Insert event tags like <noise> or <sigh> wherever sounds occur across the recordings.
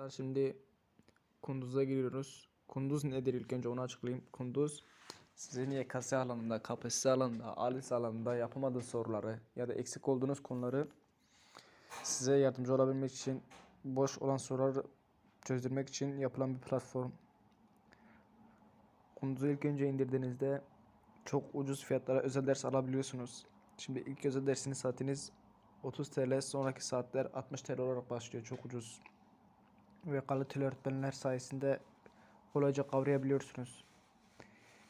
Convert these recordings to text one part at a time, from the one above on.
Arkadaşlar şimdi Kunduz'a giriyoruz. Kunduz nedir ilk önce onu açıklayayım. Kunduz sizin YKS alanında, KPSS alanında, ALES alanında yapamadığınız soruları ya da eksik olduğunuz konuları size yardımcı olabilmek için boş olan soruları çözdürmek için yapılan bir platform. Kunduz'u ilk önce indirdiğinizde çok ucuz fiyatlara özel ders alabiliyorsunuz. Şimdi ilk özel dersiniz saatiniz 30 TL, sonraki saatler 60 TL olarak başlıyor. Çok ucuz. Ve kaliteli öğretmenler sayesinde kolayca kavrayabiliyorsunuz.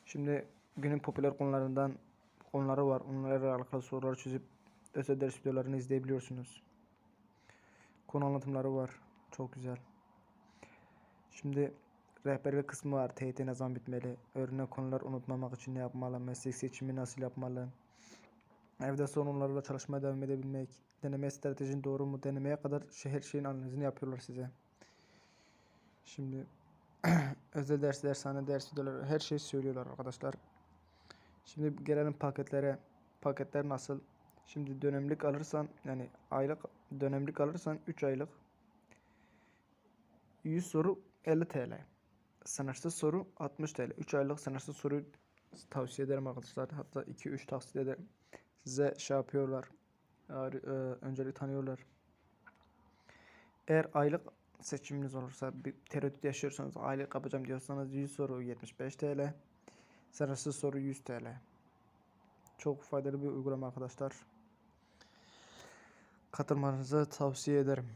Şimdi günün popüler konularından konuları var. Onlarla alakalı soruları çözüp özel ders videolarını izleyebiliyorsunuz. Konu anlatımları var. Çok güzel. Şimdi rehberlik kısmı var. TYT ne zaman bitmeli? Örnek konular unutmamak için ne yapmalı? Meslek seçimi nasıl yapmalı? Evde sorunlarla çalışmaya devam edebilmek. Deneme stratejin doğru mu? Denemeye kadar her şeyin analizini yapıyorlar size. Şimdi <clears throat> özel ders, dershane ders videoları her şeyi söylüyorlar arkadaşlar. Şimdi gelelim paketlere. Paketler nasıl? Şimdi dönemlik alırsan yani aylık dönemlik alırsan 3 aylık 100 soru 50 TL. Sınırsız soru 60 TL. 3 aylık sınırsız soru tavsiye ederim arkadaşlar. Hatta 2-3 tavsiye ederim. Size şey yapıyorlar. E, öncelik tanıyorlar. Eğer aylık seçiminiz olursa bir tereddüt yaşıyorsanız aylık yapacağım diyorsanız 100 soru 75 TL. Sınırsız soru 100 TL. Çok faydalı bir uygulama arkadaşlar. Katılmanızı tavsiye ederim.